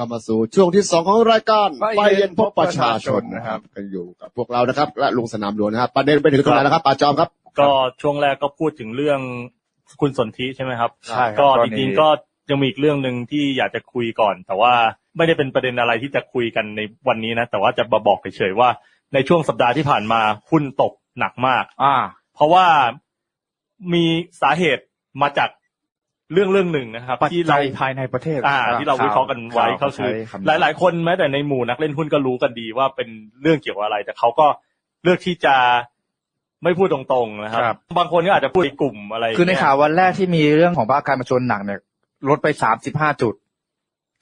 กลับมาสู่ช่วงที่สองของรายการไฟไฟเย็เย็นนพพบบปประระชาชาชชนนนะครับกันอยู่กับพวกเรานะครับ และลุงสนามหลวงนะครับประเด็นไปถึงตรงไหนแล้วครับป่าจอมครับ ก็ช่วงแรกก็พูดถึงเรื่องคุณสนธิใช่ไหมครับใช่ครับก็ตอจนนี้ริงๆก็ยังมีอีกเรื่องหนึ่งที่อยากจะคุยก่อน แต่ว่าไม่ได้เป็นประเด็นอะไรที่จะคุยกันในวันนี้นะ แต่ว่าจะมาบอกเฉยๆว่า ในช่วงสัปดาห์ที่ผ่านมาหุ้นตกหนักมาก อ่า เพราะว่ามีสาเหตุมาจาก เรื่องเรื่องหนึ่งนะครับ ปัจที่จัเรายภายในประเทศอ่าที่เราวิเคราะห์กันไว้ข่ก็คือใช้คำหลาย ๆ คนแม้แต่ในหมู่นักเล่นหุ้นก็รู้กันดีว่าเป็นเรื่องเกี่ยวกับอะไร แต่เขาก็เลือกที่จะไม่พูดตรงๆนะครับ ครับ บางคนก็อาจจะพูดในกลุ่มอะไรคือในเงี้ยข่าววันแรกที่มีเรื่องของภาคการประชนหนักเนี่ยลดไปสามสิบห้าจุด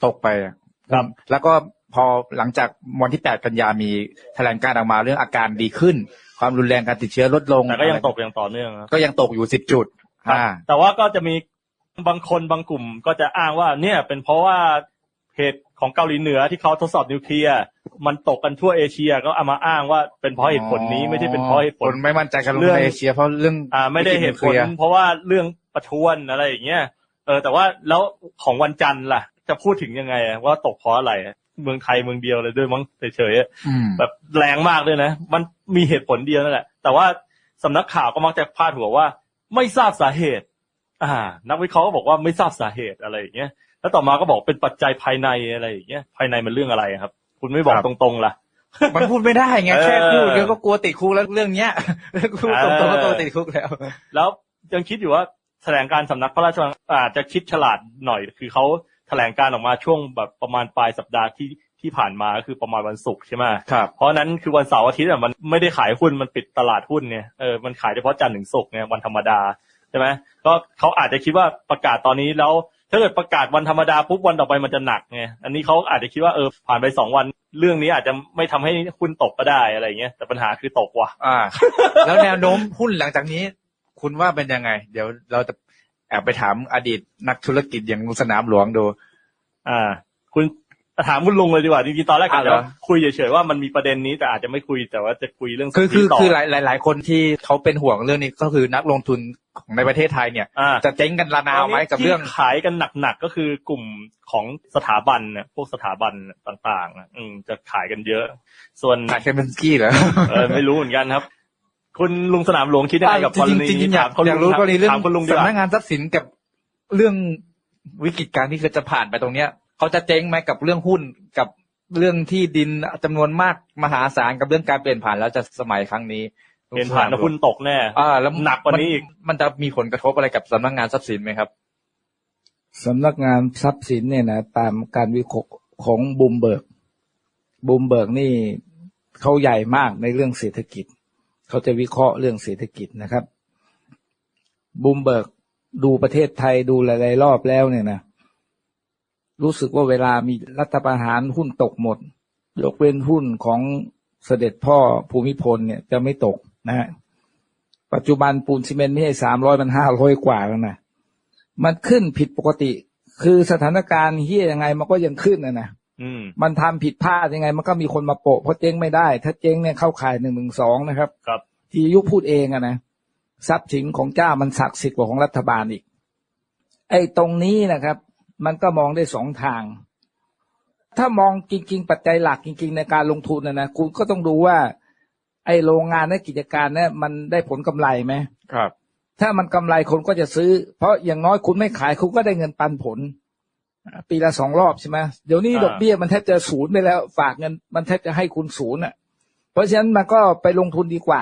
ตกไปอะครับ แล้วก็พอหลังจากวันที่แปดกันยามีแถลงการออกมาเรื่องอาการดีขึ้น ความรุนแรงการติดเชื้อลดลงแต่ก็ยังตกอย่างต่อเนื่องนะก็ยังตกอยู่สิบจุดครับอ่า แต่ว่าก็จะมี บางคนบางกลุ่มก็จะอ้างว่าเนี่ยเป็นเพราะว่าเหตุของเกาหลีเหนือที่เขาทดสอบนิวเคลียร์มันตกกันทั่วเอเชียก็เอามาอ้างว่าเป็นเพราะเหตุผลนี้ไม่ใช่เป็นเพราะเหตุผคลนไม่มั่นใจกันลงเรื่องในเอเชีย เพราะเรื่องอ่าไม่ได้เหตุผลวิกฤตนิวเคลียร์เพราะว่าเรื่องประท้วงอะไรอย่างเงี้ยเออแต่ว่าแล้วของวันจันทร์ล่ะ จะพูดถึงยังไงอะว่าตกเพราะอะไรอะเมืองไทยเมืองเดียวเลยด้วยมั้งเฉยๆอะอืมแบบแรงมากเลยนะ มันมีเหตุผลเดียวนั่นแหละ แต่ว่าสำนักข่าวก็มักจะพาดหัวว่า ไม่ทราบสาเหตุ อ่า นักวิเคราะห์ก็บอกว่าไม่ทราบสาเหตุอะไรอย่างเงี้ยแล้วต่อมาก็บอกเป็นปัจจัยภายในอะไรอย่างเงี้ยภายในมันเรื่องอะไรครับ คุณไม่บอกครับตรงๆล่ะมันพูดไม่ได้ไงเออแค่พูดเดี๋ยวก็กลัวติดคุกแล้วเรื่องเนี้ยพูดตรงๆก็ตัวติดคุกแล้ว แล้วยังคิดอยู่ว่าแถลงการสำนักพระราชวังอาจจะคิดฉลาดหน่อย คือเขาแถลงการออกมาช่วงแบบประมาณปลายสัปดาห์ที่ที่ผ่านมาก็คือประมาณวันศุกร์ใช่ไหมครับเพราะฉะนั้นคือวันเสาร์อาทิตย์อะมันไม่ได้ขายหุ้นมันปิดตลาดหุ้นเนี่ยเออมันขายเฉพาะจันทร์ถึงศุกร์เนี่ยวันธรรมดา ใช่ไหมก็เขาอาจจะคิดว่าประกาศตอนนี้แล้ว ถ้าเกิดประกาศวันธรรมดาปุ๊บวันต่อไปมันจะหนักไงอันนี้เขาอาจจะคิดว่าเออผ่านไปสองวันเรื่องนี้อาจจะไม่ทำให้หุ้นตกก็ได้อะไรอย่างเงี้ยแต่ปัญหาคือตกว่ะอ่า แล้วแนวโน้มหุ้นหลังจากนี้ คุณว่าเป็นยังไง เดี๋ยวเราจะแอบไปถามอดีตนักธุรกิจอย่างลุงสนามหลวงดู อ่า คุณ ถามคุณลุงเลยดีกว่าจริงๆตอนแรกอาจจะอะเหรอคุยเฉยๆว่ามันมีประเด็นนี้แต่อาจจะไม่คุยแต่ว่าจะคุยเรื่องคือคือต่อคือหลายหลายหลายคนที่เขาเป็นห่วงเรื่องนี้ก็คือนักลงทุนของในประเทศไทยเนี่ยอ่าจะเจ๊งกันระนาวไหมกับเรื่องที่ขายกันหนักๆก็คือกลุ่มของสถาบันเนี่ยพวกสถาบันต่างๆอะอืมจะขายกันเยอะ ส่วนนายเคเบนสกี้เหรอเออไม่รู้เหมือนกันครับ คุณลุงสนามหลวงคิดยังไงกับกรณีจริงๆจริงๆอยากถมคุณอยากรู้กรณีเรื่องถามคุณลุงดีกสำนัว่ากงานทรัพย์สินกับเรื่องวิกฤตการณ์ที่จะผ่านไปตรงเนี้ย เขาจะเจ๊งไหมกับเรื่องหุ้นกับเรื่องที่ดินจำนวนมากมหาศาลกับเรื่องการเปลี่ยนผ่านแล้วจะสมัยครั้งนี้เห็นผ่านแล้วหุ้นตกแน่อ่าแล้วหนักกว่านี้อีกมัมันจะมีผลกระทบอะไรกับสำนักงานทรัพย์สินไหมครับสำนักงานทรัพย์สินเนี่ยนะตามการวิเคราะห์ของบูมเบิร์กบูมเบิร์กนี่เขาใหญ่มากในเรื่องเศรษฐกิจ เขาจะวิเคราะห์เรื่องเศรษฐกิจนะครับบูมเบิร์กดูประเทศไทยดูหลายๆรอบแล้วเนี่ยนะ รู้สึกว่าเวลามีรัฐประหารหุ้นตกหมด ยกเว้นหุ้นของเสด็จพ่อภูมิพลเนี่ยจะไม่ตกนะฮะปัจจุบันปูนซีเมนต์ไม่ใช่สามร้อยมันห้าร้อยกว่าแล้วนะมันขึ้นผิดปกติ คือสถานการณ์เฮียยังไงมันก็ยังขึ้นนะนะอืมมันทำผิดพลาดยังไง มันก็มีคนมาโปะเพราะเจ๊งไม่ได้ ถ้าเจ๊งเนี่ยเข้าข่ายหนึ่งหนึ่งสองนะครับ ครับ ที่ยุพูดเองอะนะทรัพย์สินของเจ้ามันศักดิ์สิทธิ์กว่าของรัฐบาลอีก ไอ้ตรงนี้นะครับ มันก็มองได้สองทาง ถ้ามองจริง ๆ ปัจจัยหลักจริง ๆ ในการลงทุนนะนะคุณก็ต้องดูว่า ไอ้โรงงานและกิจการเนี่ยมันได้ผลกำไรไหมครับ ถ้ามันกำไรคนก็จะซื้อ เพราะอย่างน้อยคุณไม่ขายคุณก็ได้เงินปันผลอ่าปีละสองรอบใช่ไหมเดี๋ยวนี้อ่าดอกเบี้ยมันแทบจะศูนย์ไปแล้ว ฝากเงินมันแทบจะให้คุณศูนย์อะ เพราะฉะนั้นมันก็ไปลงทุนดีกว่า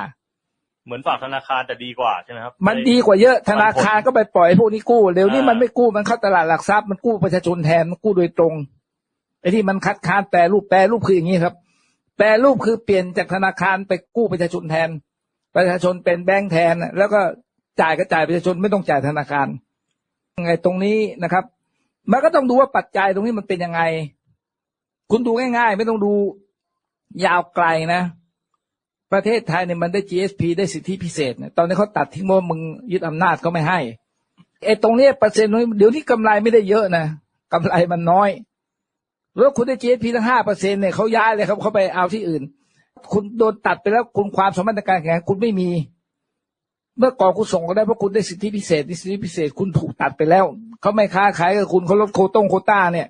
เหมือนฝากธนาคารแต่ดีกว่าใช่ไหมครับ มันดีกว่าเยอะธนาคารปันผลก็ไปปล่อยให้พวกนี้กู้เดี๋ยวนี้อ่ามัมันไม่กู้มันเข้าตลาดหลักทรัพย์มันกู้ประชาชนแทนมันกู้โดยตรงไอ้ที่มันคัดค้านแปรรูปแปรรูปคืออย่างนี้ครับ แปรรูปคือเปลี่ยนจากธนาคารไปกู้ประชาชนแทน ประชาชนเป็นแบงค์แทนน่ะแล้วก็จ่ายก็จ่ายประชาชนไม่ต้องจ่ายธนาคารยังไงตรงนี้นะครับ มันก็ต้องดูว่าปัจจัยตรงนี้มันเป็นยังไง คุณดูง่าย ๆ ไม่ต้องดูยาวไกลนะ ประเทศไทยเนี่ยมันได้ GSP ได้สิทธิพิเศษเนี่ยตอนนี้เขาตัดทิ้งว่ามึงยึดอำนาจเขาไม่ให้ไอ้ตรงนี้เปอร์เซ็นต์น้อยเดี๋ยวนี้กำไรไม่ได้เยอะนะกำไรมันน้อยแล้วคุณได้ GSP ทั้งห้าเปอร์เซ็นต์เนี่ยเขาย้ายเลยครับเขาไปเอาที่อื่น คุณโดนตัดไปแล้วคุณความสมารถในการแข่งคุณไม่มี เมื่อก่อนคุณส่งก็ได้เพราะคุณได้สิทธิพิเศษนี่สิทธิพิเศษคุณถูกตัดไปแล้วเขาไม่ค้าขายกับคุณเขาลดโคต้งโคต้าเนี่ย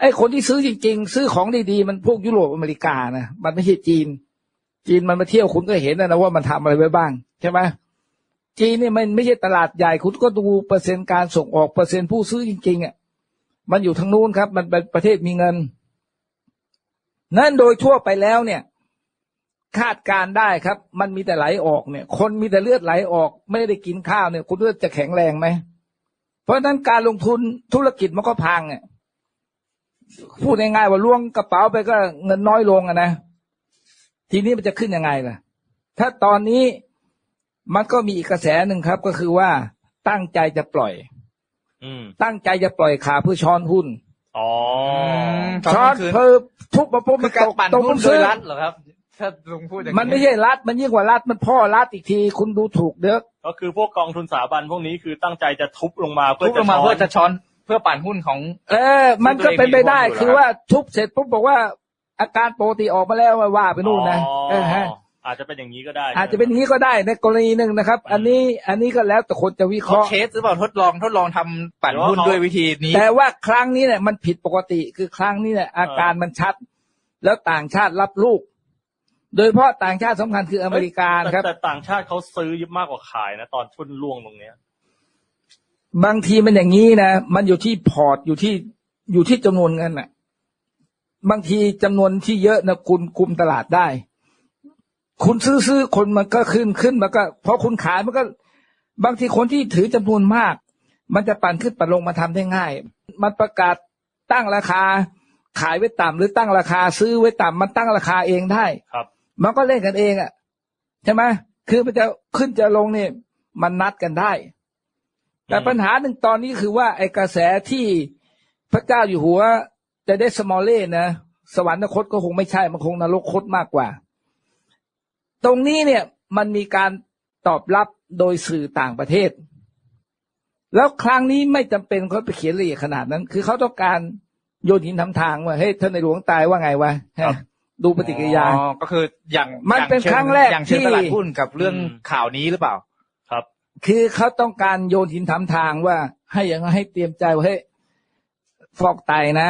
ไอ้คนที่ซื้อจริง ๆ ซื้อของดีๆมันพวกยุโรปอเมริกานะมันไม่ใช่จีน จีนมันมาเที่ยวคุณก็เห็นนะนะว่ามันทำอะไรไว้บ้างใช่ไหมจีนเนี่ยมันไม่ใช่ตลาดใหญ่คุณก็ดูเปอร์เซ็นต์การส่งออกเปอร์เซ็นต์ผู้ซื้อจริงๆอะมันอยู่ทางนู้นครับ มันเป็นประเทศมีเงิน นั่นโดยทั่วไปแล้วเนี่ย คาดการได้ครับ มันมีแต่ไหลออกเนี่ย คนมีแต่เลือดไหลออก ไม่ได้กินข้าวเนี่ย คุณเลือดจะแข็งแรงไหมเพราะฉะนั้นการลงทุนธุรกิจมันก็พังอะพูดง่ายๆว่าล้วงกระเป๋าไปก็เงินน้อยลงอะนะ ทีนี้มันจะขึ้นยังไงล่ะ ถ้าตอนนี้มันก็มีอีกกระแสหนึ่งครับ ก็คือว่าตั้งใจจะปล่อย อืม ตั้งใจจะปล่อยขาเพื่อช้อนหุ้นอ๋อตอนช้อนนี้คือเพิ่มทุบมาปุ๊บคืมัอนการตกปั่นตกหุ้นมันโดซื้ยอรัฐเหรอครับ ถ้าลุงพูดอย่างมันไม่ใช่รัฐมันยิ่งกว่ารัฐมันพ่อรัฐอีกที คุณดูถูกเด้อก็คือพวกกองทุนสถาบันพวกนี้คือตั้งใจจะทุบลงมาเพื่ทุอบลจะงมาช้อเพื่อนจะช้อนเพื่อปั่นหุ้นของ เออ มันก็เป็นไปได้ที่ตัวเองมีหุ้นอยู่คือว่าทุบเสร็จปุ๊บบอกว่า อาการปกติออกมาแล้วว่าไปนู่นนะอ๋อเออฮะอาจจะเป็นอย่างนี้ก็ได้ อาจจะเป็นอย่างนี้ก็ได้ในกรณีหนึ่งนะครับ อันนี้อันนี้ก็แล้วแต่คนจะวิเคเขาราะห์เทสหรือเปล่าทดลองทดลองทำปั่นหุ้นด้วยวิธีนี้ แต่ว่าครั้งนี้เนี่ยมันผิดปกติคือครั้งนี้เนี่ยอาการมันชัด แล้วต่างชาติรับลูก โดยเฉพาะต่างชาติสำคัญคืออเมริกาแต่นะครับแต่ต่างชาติเขาซื้อเยอะมากกว่าขายนะ ตอนทุนล่วงตรงเนี้ย บางทีมันอย่างนี้นะมันอยู่ที่พอร์ตอยู่ที่อยู่ที่จำนวนเงินน่ะ บางทีจำนวนที่เยอะนะคุณคุมตลาดได้ คุณซื้อซื้อคนมันก็ขึ้นขึ้นมันก็พอคุณขายมันก็ บางทีคนที่ถือจำนวนมาก มันจะปั่นขึ้นปั่นลงมาทำได้ง่าย มันประกาศตั้งราคา ขายไว้ต่ำหรือตั้งราคาซื้อไว้ต่ำมันตั้งราคาเองได้ครับ มันก็เล่นกันเองอะใช่ไหมคือมันจะขึ้นจะลงเนี่ย มันนัดกันได้ แต่ปัญหาหนึ่งตอนนี้คือว่าไอ้กระแสที่พระเจ้าอยู่หัว จะได้สมอลเล่นะสวรรคตก็คงไม่ใช่ มันคงนรกคตมากกว่า ตรงนี้เนี่ยมันมีการตอบรับโดยสื่อต่างประเทศ แล้วครั้งนี้ไม่จำเป็นเขาไปเขียนละเอียดขนาดนั้น คือเขาต้องการโยนหินทำทางว่าเฮ้ยท่านในหลวงตายว่าไงวะครับดูปฏิกิริยาอ๋อก็คืออย่างมันเป็นอย่างชิครั้งแรกอย่างเชิงที่ตลาดหุ้นกับเรื่องอืมข่าวนี้หรือเปล่า ครับ คือเขาต้องการโยนหินทำทางว่า ให้อย่างนั้นให้เตรียมใจว่าเฮ้ยฟอกไตนะ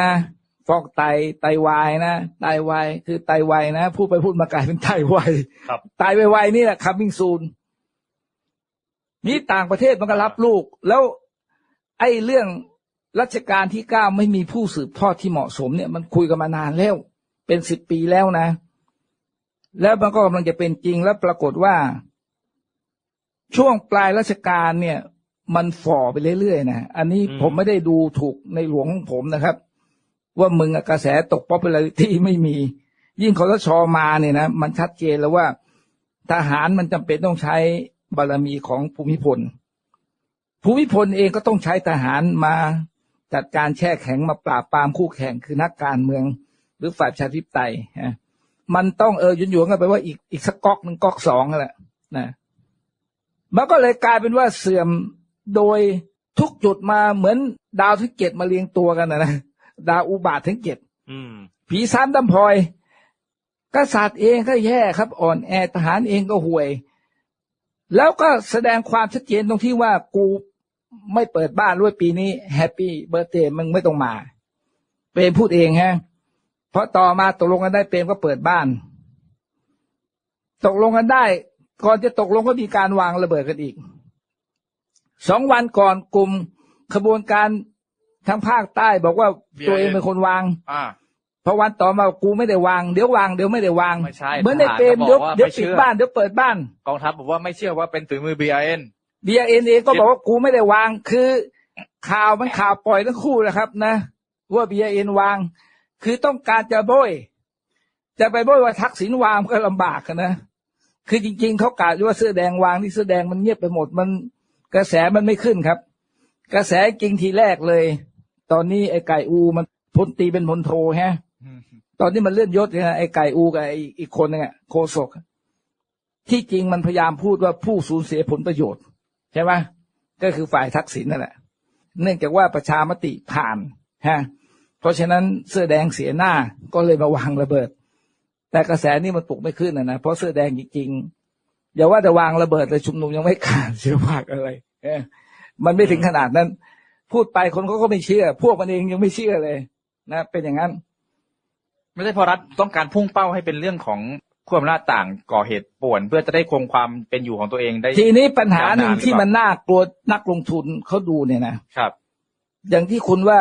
ฟอกไตไตวายนะไตวายคือไตวายนะพูดไปพูดมากลายเป็นไตวายครับไตวายๆนี่แหละคัมมิ่งซูนนี่ต่างประเทศมันก็รับลูก แล้วไอ้เรื่องรัชกาลที่เก้าไม่มีผู้สืบทอดที่เหมาะสมเนี่ย มันคุยกันมานานแล้ว เป็นสิบปีแล้วนะ แล้วมันก็กำลังจะเป็นจริงแล้วปรากฏว่า ช่วงปลายรัชกาลเนี่ย มันฝ่อไปเรื่อยๆนะอันนี้อืมผมไม่ได้ดูถูกในหลวงของผมนะครับ ว่ามึงกระแสตกป๊อปปูลาริตี้ไม่มี ยิ่งคอสชอมาเนี่ยนะมันชัดเจนแล้วว่าทหารมันจำเป็นต้องใช้บารมีของภูมิพล ภูมิพลเองก็ต้องใช้ทหารมาจัดการแช่แข็งมาปราบปรามคู่แข่งคือนักการเมือง หรือฝ่ายชาธิปไตยฮะมันต้องเออยุนหยวนๆกันไปว่าอีกอีกสักก๊อกหนึ่งก๊อกสองนั่นแหละนะมันก็เลยกลายเป็นว่าเสื่อมโดยทุกจุดมาเหมือนดาวทั้งเจ็ดมาเรียงตัวกันนะนะ ดาวอุบาททั้งเจ็ดอืมผีซ้ำดำพลอย กษัตริย์เองก็แย่ครับ อ่อนแอทหารเองก็ห่วย แล้วก็แสดงความชัดเจนตรงที่ว่ากูไม่เปิดบ้านด้วยปีนี้แฮปปี้เบ t ร์ a เดย์มึงไม่ต้องมา เปรมพูดเองฮะ เพราะต่อมาตกลงกันได้เปรมก็เปิดบ้าน ตกลงกันได้ ก่อนจะตกลงก็มีการวางระเบิดกันอีกสองวันก่อนกลุ่มขบวนการ ทางภาคใต้บอกว่าตัวเองเป็นคนวาง อ่าพอวันต่อมากูไม่ได้วางเดี๋ยววางเดี๋ยวไม่ได้วางไม่ใช่เหมือนในทหารเปรมก็เดี๋ยวบอกว่าเดี๋ยวไม่เชื่ปิดอบ้านเดี๋ยวเปิดบ้านกองทัพบอกว่าไม่เชื่อว่าเป็นฝีมือ BIN บีเอ็นเองก็บอกว่ากูไม่ได้วางคือ ข่าวมันข่าวปล่อยทั้งคู่นะครับ นะ ว่าบีเอ็นวาง คือต้องการจะโบยจะไปโบยว่าทักษิณวางมันก็ลำบากอะนะคือจริง ๆเขากล่าวว่าเสื้อแดงวางที่เสื้อแดงมันเงียบไปหมดมัน กระแสมันไม่ขึ้นครับ กระแสจริงทีแรกเลย ตอนนี้ไอ้ไก่อูมันพลตรีเป็นพลโทฮะตอนนี้มันเลื่อนยศนะไอ้ไก่อูกับไอ้อีกคนนึงอะโคศกที่จริงมันพยายามพูดว่าผู้สูญเสียผลประโยชน์ ใช่ไหมก็คือฝ่ายทักษิณนั่นแหละ เนื่องจากว่าประชามติผ่านฮะเพราะฉะนั้นเสื้อแดงเสียหน้าก็เลยมาวางระเบิด แต่กระแสนี่มันปลุกไม่ขึ้นนะนะเพราะเสื้อแดงจริงๆอย่าว่าแต่วางระเบิดเลยชุมนุมยังไม่ขาดเสียมากอะไรเออมันไม่ถึงขนาดนั้น พูดไปคนเขาก็ไม่เชื่อ พวกมันเองยังไม่เชื่อเลย นะเป็นอย่างนั้น ไม่ใช่เพราะรัฐต้องการพุ่งเป้าให้เป็นเรื่องของขั้วอำนาจต่างก่อเหตุป่วน เพื่อจะได้คงความเป็นอยู่ของตัวเองได้ ทีนี้ปัญหาหนึ่งยาวนานหรือเปล่าที่มันน่ากลัวนักลงทุนเขาดูเนี่ยนะครับ อย่างที่คุณว่า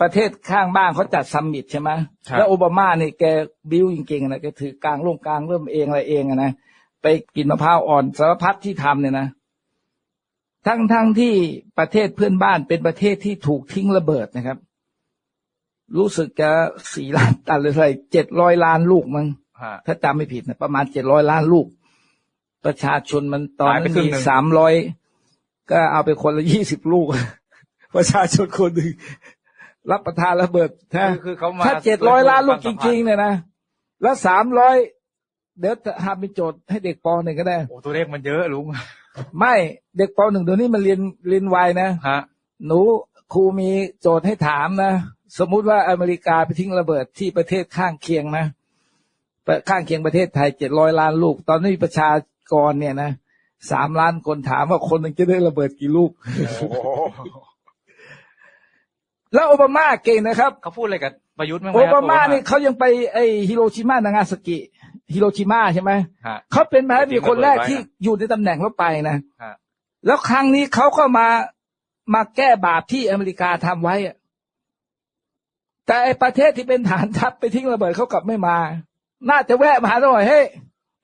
ประเทศข้างบ้านเขาจัดซัมมิตใช่ไหมครับแล้วโอบามาเนี่ยแกบิวจริงๆนะแกถือกลางโลงกลางเริ่มเองอะไรเองอะนะไปกินมะพร้าวอ่อนสารพัดที่ทำเนี่ยนะ ทั้งทั้งที่ประเทศเพื่อนบ้านเป็นประเทศที่ถูกทิ้งระเบิดนะครับ รู้สึกจะสี่ล้านตันหรืออะไรเจ็ดร้อยล้านลูกมั้งฮะถ้าจำไม่ผิดนะประมาณเจ็ดร้อยล้านลูก ประชาชนมันตอนหายไปนั้นครึ่งมีหนึ่งสามร้อยก็เอาไปคนละยี่สิบลูก ประชาชนคนหนึ่งรับประทานระเบิดถ้าคือคือเขามาถ้าเจ็ดร้อยล้านลูกจควมสัมพัรินงธ์ๆเนี่ยนะแล้วสามร้อยเดี๋ยวทำเป็นโจทย์ให้เด็กปหนึ่งก็ได้โอ้ตัวเลขมันเยอะลุง ไม่เด็กปหนึ่งเดี๋ยวนี้มันเรียนเรียนไวนะฮะหนูครูมีโจทย์ให้ถามนะ สมมุติว่าอเมริกาไปทิ้งระเบิดที่ประเทศข้างเคียงนะข้างเคียงประเทศไทยเจ็ดร้อยล้านลูก ตอนนี้มีประชากรเนี่ยนะสามล้านคนถามว่าคนหนึ่งจะได้ระเบิดกี่ลูก แล้วโอบามาเก่งนะครับ เขาพูดอะไรกับประยุทธ์ไหมโอบามานี่เขายังไปไอฮิโรชิมานางาซากิ ฮิโรชิมาใช่ไหมฮะ เขาเป็นประธานาธิบดีคนแรกจริงๆที่อยู่ในตำแหน่งแล้วไปนะฮะ แล้วครั้งนี้เขาก็มามาแก้บาปที่อเมริกาทำไว้อะแต่ไอประเทศที่เป็นฐานทัพไปทิ้งระเบิดเขากลับไม่มา น่าจะแวะมาหาหน่อยเฮ้ย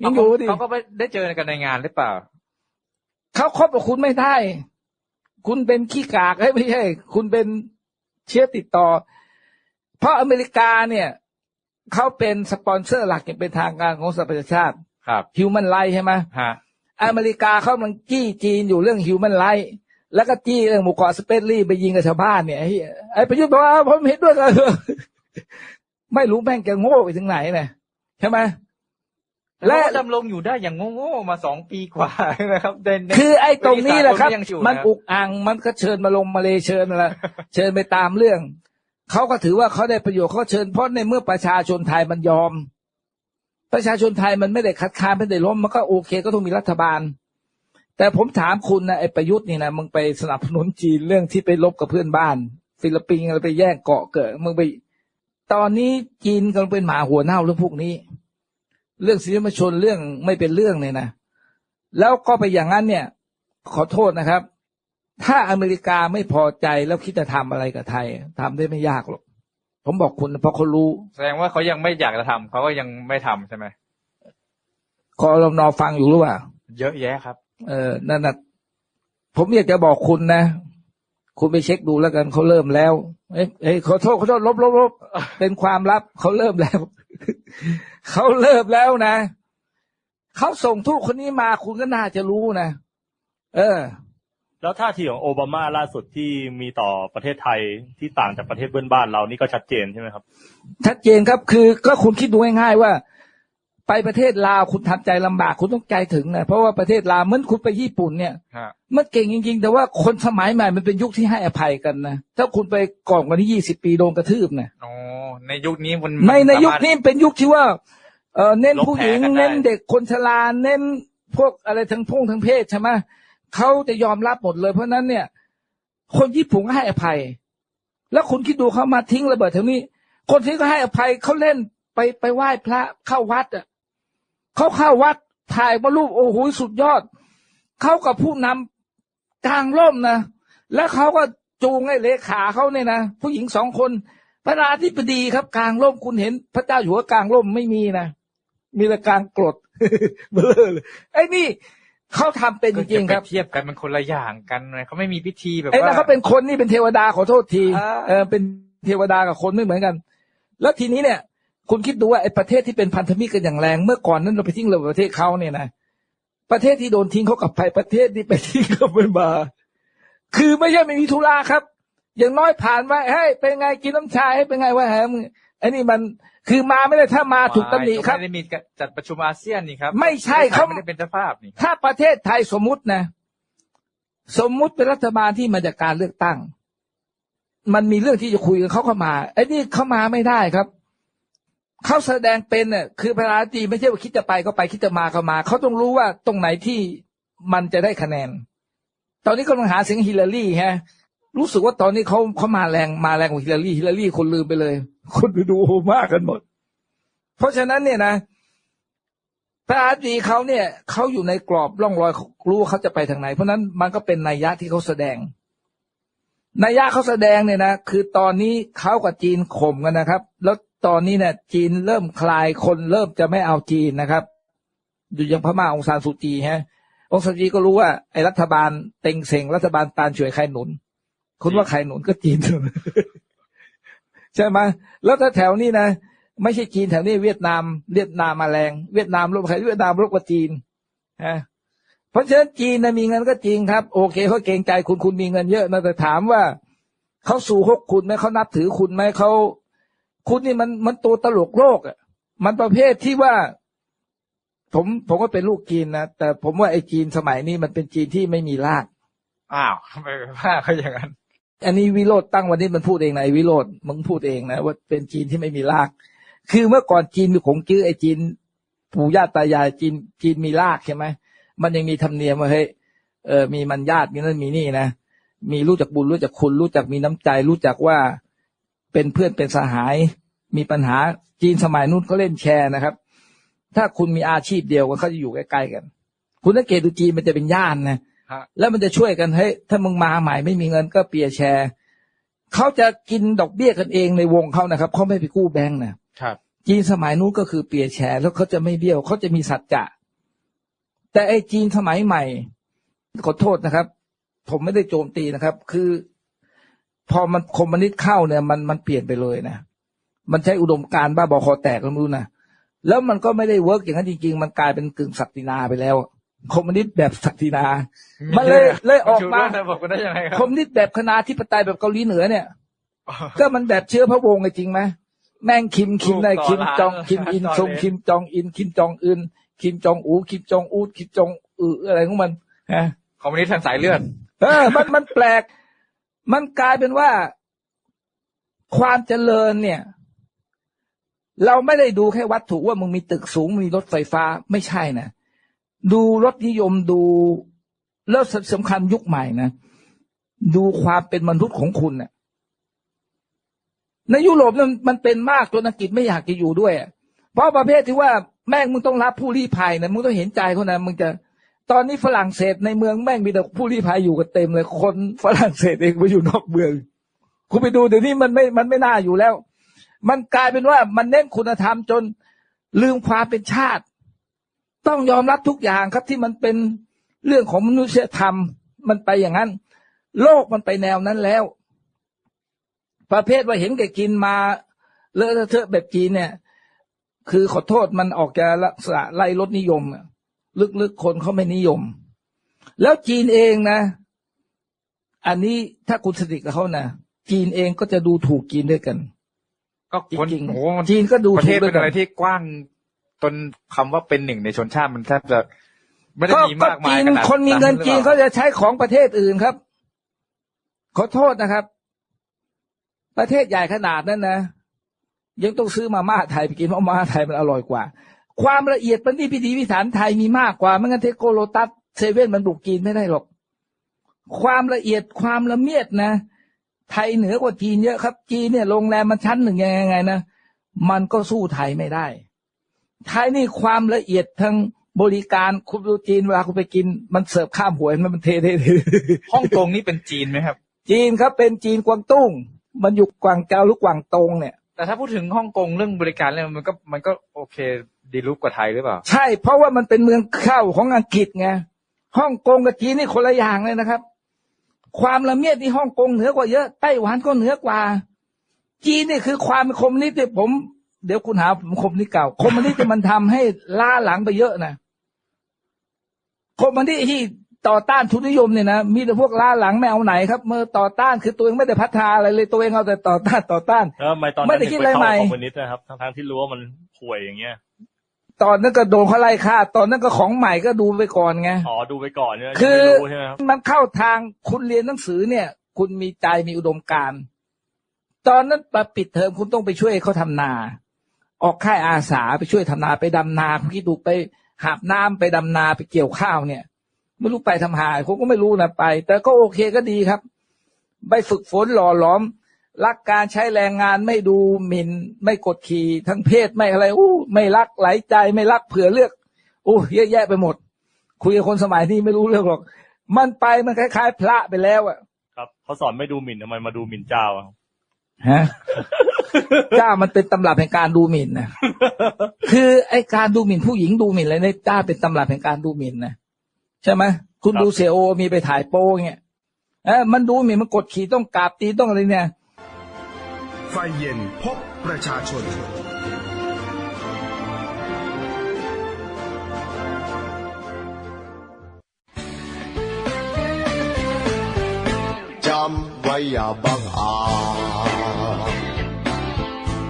ยังอยู่ดิเขาก็ไปได้เจอกันในงานหรือเปล่า เขาคบกับคุณไม่ได้ คุณเป็นขี้กากเอ้ยไม่ใช่ คุณเป็นเชื้อติดต่อ เพราะอเมริกาเนี่ย เขาเป็นสปอนเซอร์หลักอย่างเป็นทางการของสหประชาชาติครับฮิวแมนไ i ท์ใช่ไหมฮะอเมริกาเขากำลังจี้จีนอยู่เรื่องฮิวแมนไ i ท์แล้วก็จี้เรื่องหมู่เกาะสเปซลี่ไปยิงกับชาวบ้านเนี่ยไอ้เหี้ยไอ้ประยุทธ์บอกว่าผมเห็นด้วยกันไม่รู้แม่งแกโง่ไปถึงไหนเนี่ยใช่ไหมและและดำรงอยู่ได้อย่างโง่ๆมาสองปีกว่านะครับในในคือไอ้ตรงนี้แหละครับบริษัทยังอยู่นะมันอุกอังมันก็เชิญมาลงมาเลยเชิญอะไรเชิญไปตามเรื่อง เขาก็ถือว่าเขาได้ประโยชน์เขาเชิญเพราะในเมื่อประชาชนไทยมันยอม ประชาชนไทยมันไม่ได้คัดค้านไม่ได้ล้มมันก็โอเคก็ต้องมีรัฐบาล แต่ผมถามคุณนะไอ้ประยุทธ์นี่นะมึงไปสนับสนุนจีนเรื่องที่ไปลบกับเพื่อนบ้าน ฟิลิปปินส์อะไรไปแย่งเกาะเกิดมึงไป ตอนนี้จีนกำลังเป็นหมาหัวเน่าเรื่องพวกนี้ เรื่องสิทธิมนุษยชนเรื่องไม่เป็นเรื่องเนี่ยนะแล้วก็ไปอย่างนั้นเนี่ย ขอโทษนะครับ ถ้าอเมริกาไม่พอใจแล้วคิดจะทำอะไรกับไทยทำได้ไม่ยากหรอก ผมบอกคุณนะเพราะเขารู้ แสดงว่าเขายังไม่อยากจะทำเขาก็ยังไม่ทำใช่ไหมกอรมนฟังอยู่หรือเปล่าเยอะแยะครับ เออนั่นนะผมอยากจะบอกคุณนะ คุณไปเช็คดูแล้วกันเขาเริ่มแล้ว เอ้ยเอ้ยขอโทษขอโทษลบลบลบเป็นความลับเขาเริ่มแล้วเขาเริ่มแล้วนะเขาส่งทูตคนนี้มาคุณก็น่าจะรู้นะเออ แล้วท่าทีของโอบามาล่าสุดที่มีต่อประเทศไทยที่ต่างจากประเทศเพื่อนบ้านเรานี่ก็ชัดเจนใช่ไหมครับ ชัดเจนครับคือก็คุณคิดดูง่ายๆว่า ไปประเทศลาวคุณทำใจลำบากคุณต้องใจถึงนะเพราะว่าประเทศลาวเหมือนคุณไปญี่ปุ่นเนี่ยฮะมันเก่งจริง ๆ แต่ว่าคนสมัยใหม่มันเป็นยุคที่ให้อภัยกันนะถ้าคุณไปก่อนกว่านี้ยี่สิบปีโดนกระทืบนะอ๋อในยุคนี้มันในในยุคสามารถนี้เป็นยุคที่ว่าเออเน้นผู้หญิงลบแผลกันได้เน้นเด็กคนชราเน้นพวกอะไรทั้งพงทั้งเพศใช่ไหม เขาจะยอมรับหมดเลย เพราะนั้นเนี่ย คนญี่ปุ่นก็ให้อภัย แล้วคุณคิดดูเขามาทิ้งระเบิดแถวนี้ คนที่ก็ให้อภัยเขาเล่นไปไปไหว้พระเข้าวัดอะเขาเข้าวัดถ่ายมารูปโอ้โหสุดยอด เขากับผู้นำกลางร่มนะแล้วเขาก็จูงไอ้เลขาเขาเนี่ยนะผู้หญิงสองคน พระราธิบดีครับกลางร่มคุณเห็น พระเจ้าอยู่หัวกลางร่มไม่มีนะมีแต่กลางกรดเบลอเลยไอ้นี่ เขาทำเป็นจริงๆครับก็จะไปเทียบกันมันคนละอย่างกันไงเขาไม่มีพิธีแบบไอ้ว่านั่นเขาเป็นคนนี่เป็นเทวดาขอโทษทีอ่าเออเป็นเทวดากับคนไม่เหมือนกัน แล้วทีนี้เนี่ย คุณคิดดูว่าไอ้ประเทศที่เป็นพันธมิตรกันอย่างแรงเมื่อก่อนนั้นเราไปทิ้งระเบิดประเทศเขาเนี่ยนะประเทศที่โดนทิ้งเขากลับไปประเทศที่ไปทิ้งเขาไม่มาคือไม่ใช่ไม่มีธุระครับ อย่างน้อยผ่านว่าเฮ้ยเป็นไงกินน้ำชาให้เป็นไงว่าแฮมไอ้นี่มัน คือมาไม่ได้ถ้ามาถูกตำหนิครับไม่ได้มีการจัดประชุมอาเซียนนี่ครับไม่ใช่เขาไม่ได้เป็นเจ้าภาพนี่ถ้าประเทศไทยสมมุตินะ สมมุติเป็นรัฐบาลที่มาจากการเลือกตั้ง มันมีเรื่องที่จะคุยกับเขาเข้ามาไอ้นี่เขามาไม่ได้ครับเขาแสดงเป็นเนี่ยคือประธานาธิบดีไม่ใช่ว่าคิดจะไปก็ไปคิดจะมาก็มาเขาต้องรู้ว่าตรงไหนที่มันจะได้คะแนน ตอนนี้กำลังหาเสียงฮิลลารีฮะ รู้สึกว่าตอนนี้เขาเขามาแรงมาแรงกว่าฮิลลารีฮิลลารีคนลืมไปเลย คนไปดูโอมากกันหมด เพราะฉะนั้นเนี่ยนะประธานาธิบดีเขาเนี่ยเขาอยู่ในกรอบร่องรอยเขารู้ว่าเขาจะไปทางไหน เพราะฉะนั้นมันก็เป็นนัยยะที่เขาแสดงนัยยะเขาแสดงเนี่ยนะคือตอนนี้เขากับจีนข่มกันนะครับ แล้วตอนนี้เนี่ย จีนเริ่มคลายคนเริ่มจะไม่เอาจีนนะครับดูอย่างพม่าองซานสุจีฮะองซานสุจีก็รู้ว่าไอ้รัฐบาลเต็งเซ็งรัฐบาลตานช่วยใครหนุน คุณว่าใครหนุนก็จีนใช่ไหมแล้วถ้าแถวนี้นะไม่ใช่จีนแถวนี้เวียดนาม เวียดนามมาแรง เวียดนามรบใครเวียดนามรบกับจีนฮะเพราะฉะนั้นจีนนะมีเงินก็จริงครับ โอเคเขาเกรงใจคุณคุณมีเงินเยอะนะแต่ถามว่าเขาสู่ฮกคุณไหมเขานับถือคุณไหมเขาคุณนี่มันมันตัวตลกโลกอะ มันประเภทที่ว่า ผมผมก็เป็นลูกจีนนะแต่ผมว่าไอ้จีนสมัยนี้มันเป็นจีนที่ไม่มีรากอ้าวไมไปว่าเขาอย่างนั้น อันนี้วิโรธตั้งวันนี้มันพูดเองนะไอ้วิโรธมึงพูดเองนะว่าเป็นจีนที่ไม่มีราก คือเมื่อก่อนจีนมีของจื้อไอ้จีนปู่ย่าตายายจีนจีนมีรากใช่ไหมมันยังมีธรรมเนียมว่าเฮ้ยเออมีมันญาติมีนั่นมีนี่นะมีรู้จักบุญรู้จักคุณรู้จักมีน้ำใจ รู้จักว่าเป็นเพื่อนเป็นสหาย มีปัญหาจีนสมัยนู้นเขาเล่นแชร์นะครับ ถ้าคุณมีอาชีพเดียวกันเขาจะอยู่ใกล้ๆกัน คุณสังเกตดูจีนมันจะเป็นย่านนะ แล้วมันจะช่วยกันเฮ้ยถ้ามึงมาใหม่ไม่มีเงินก็เปียร์แชร์เขาจะกินดอกเบี้ยกันเองในวงเขานะครับเขาไม่ไปกู้แบงก์นะครับ จีนสมัยนู้นก็คือเปียร์แชร์แล้วเขาจะไม่เบี้ยวเขาจะมีสัจจะแต่ไอ้จีนสมัยใหม่ขอโทษนะครับ ผมไม่ได้โจมตีนะครับ คือ พอมันคอมมิวนิสต์เข้าเนี่ยมันมันเปลี่ยนไปเลยนะมันใช้อุดมการณ์บ้าบอคอแตกก็ไม่รู้นะแล้วมันก็ไม่ได้เวิร์กอย่างนั้นจริงๆ มันกลายเป็นกึ่งศักดินาไปแล้ว คอมมิวนิสต์แบบศักดินา มันเลยเลยออกมาระบบกันได้ยังไงครัคอมมิวนิสต์แบบคณาธิปไตยแบบเกาหลีเหนือเนี่ย ก็มันแบบเชื้อพระวงศ์ไงจริงไหมแม่งคิมคิมได้คิมจองคิมอินชงคิมจองอิน คิมจองอึนคิมจองอูคิมจองอูดคิมจองอืออะไรของมันฮะคอมมิวนิสต์ทางสายเลือดเออ มันมันแปลก มันกลายเป็นว่า ความเจริญเนี่ย เราไม่ได้ดูแค่วัตถุว่ามึงมีตึกสูงมีรถไฟฟ้าไม่ใช่นะ ดูรถนิยมดู แล้วสำคัญยุคใหม่นะ ดูความเป็นมนุษย์ของคุณน่ะในยุโรปนั้นมันเป็นมากจนอังกฤษไม่อยากจะอยู่ด้วย เพราะประเภทที่ว่าแม่งมึงต้องรับผู้ลี้ภัยนะมึงต้องเห็นใจเขานะมึงจะตอนนี้ฝรั่งเศสในเมืองแม่งมีแต่ผู้ลี้ภัยอยู่กันเต็มเลย คนฝรั่งเศสเองไปอยู่นอกเมือง คุณไปดูเดี๋ยวนี้มันไม่มันไม่น่าอยู่แล้ว มันกลายเป็นว่ามันเน้นคุณธรรมจนลืมความเป็นชาติ ต้องยอมรับทุกอย่างครับที่มันเป็นเรื่องของมนุษยธรรมมันไปอย่างนั้น โลกมันไปแนวนั้นแล้ว ประเภทว่าเห็นแก่กินมาเลอะเทอะแบบจีนเนี่ย คือขอโทษมันออกจะลักษณะไล่ลดนิยมอะลึกๆคนเขาไม่นิยม แล้วจีนเองนะ อันนี้ถ้าคุณสนิทกับเขานะจีนเองก็จะดูถูกจีนด้วยกัน ก็จคนริงโอ้โหมันๆจีนก็ดูประถูเทกศด้เป็วยนกัอะไรนที่กว้าง จนคำว่าเป็นหนึ่งในชนชาติมันแทบจะไม่ได้ก็มีก็มากมาจียนขนาดคนมีเงินหรือจีนปเขาล่จะใช้ของประเทศอื่นครับ ขอโทษนะครับ ประเทศใหญ่ขนาดนั้นนะยังต้องซื้อมาม่าไทยไปกินเพราะมาม่าไทยมันอร่อยกว่า ความละเอียดปณิพิธีพิถันไทยมีมากกว่าไม่งั้นเทโกโลตัสเซเว่นมันบุกจีนไม่ได้หรอก ความละเอียดความละเมียดนะ ไทยเหนือกว่าจีนเยอะครับ จีนเนี่ยโรงแรมมันชั้นหนึ่งยังไงนะมันก็สู้ไทยไม่ได้ ไทยนี่ความละเอียดทางบริการคุณดูจีนเวลาคุณไปกิน มันเสิร์ฟข้ามหัวเห็นไหมมันเทเทเทฮ่องกงนี่เป็นจีนไหมครับ จีนครับเป็นจีนกวางตุ้ง มันอยู่กวางเจาหรือกวางตงเนี่ย แต่ถ้าพูดถึงฮ่องกงเรื่องบริการเนี่ยมันก็มันก็โอเคดีลุกกว่าไทยหรือเปล่า ใช่เพราะว่ามันเป็นเมืองเข้าของอังกฤษไงฮ่องกงกับจีนนี่คนละอย่างเลยนะครับ ความละเมียดที่ฮ่องกงเหนือกว่าเยอะไต้หวันก็เหนือกว่า จีนนี่คือความเป็นคอมมิวนิสต์เนี่ยผม เดี๋ยวคุณหาผมคอมมิวนิสต์เก่าคอมมิวนิสต์เนี่ยมันทำให้ล้าหลังไปเยอะนะคอมมิวนิสต์ที่ต่อต้านทุนนิยมเนี่ยนะมีแต่พวกล้าหลังไม่เอาไหนครับเมื่อต่อต้านคือตัวเองไม่ได้พัฒนาอะไรเลยตัวเองเอาแต่ต่อต้านต่อต้านแล้วทำไมตอนไม่นั้นได้ถึคิดงอะไรไปเข้าใหม่คอมมิวนิสต์นะครับทั้งๆที่รู้ว่ามันห่วยอย่างเงี้ยตอนนั้นก็โดนเขาไล่ฆ่า ตอนนั้นก็ของใหม่ก็ดูไปก่อนไงอ๋อดูไปก่อนเนี่ยยังคือไม่รู้ใช่ไหมครับมันเข้าทางคุณเรียนหนังสือเนี่ย คุณมีใจมีอุดมการณ์ตอนนั้นมาปิดเทอมคุณต้องไปช่วยเขาทำนา ออกค่ายอาสาไปช่วยทำนาไปดำนาคุณคิดดูไปหาบน้ำไปดำนาไปเกี่ยวข้าวเนี่ย ไม่รู้ไปทำหาผมก็ไม่รู้นะไป แต่ก็โอเคก็ดีครับ ไปฝึกฝนหล่อหลอมรักการใช้แรงงานไม่ดูหมิ่นไม่กดขี่ทั้งเพศไม่อะไรอู้ไม่รักไหลใจไม่รักเผื่อเลือกอู้เยอะแยะไปหมด คุยกับคนสมัยนี้ไม่รู้เรื่องหรอก มันไปมันคล้ายๆ พระไปแล้วอะครับเขาสอนไม่ดูหมิ่นทำไมมาดูหมิ่นเจ้าอะฮะ เจ้ามันเป็นตำรับแห่งการดูหมิ่นนะคือไอการดูหมิ่นผู้หญิงดูหมิ่นอะไรเนี่ยเจ้าเป็นตำรับแห่งการดูหมิ่นนะใช่ไหมคุณดูเสียโอมีไปถ่ายโป้เงี้ยเออมันดูหมิ่นมันกดขี่ต้องกราบตีต้องอะไรเนี่ย ไฟเย็นพบประชาชนจำไว้อย่าบังอาจ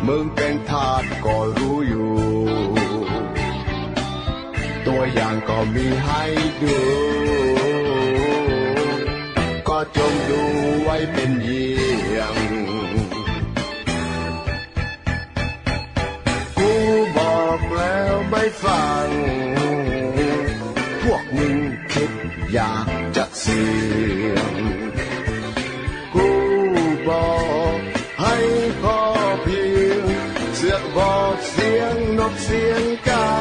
มึงเป็นทาสก็รู้อยู่ ตัวอย่างก็มีให้ดู ก็จงดูไว้เป็นเยี่ยง กูบอกแล้วไม่ฟัง พวกมึงคิดอยากจะเสีย เสียงกา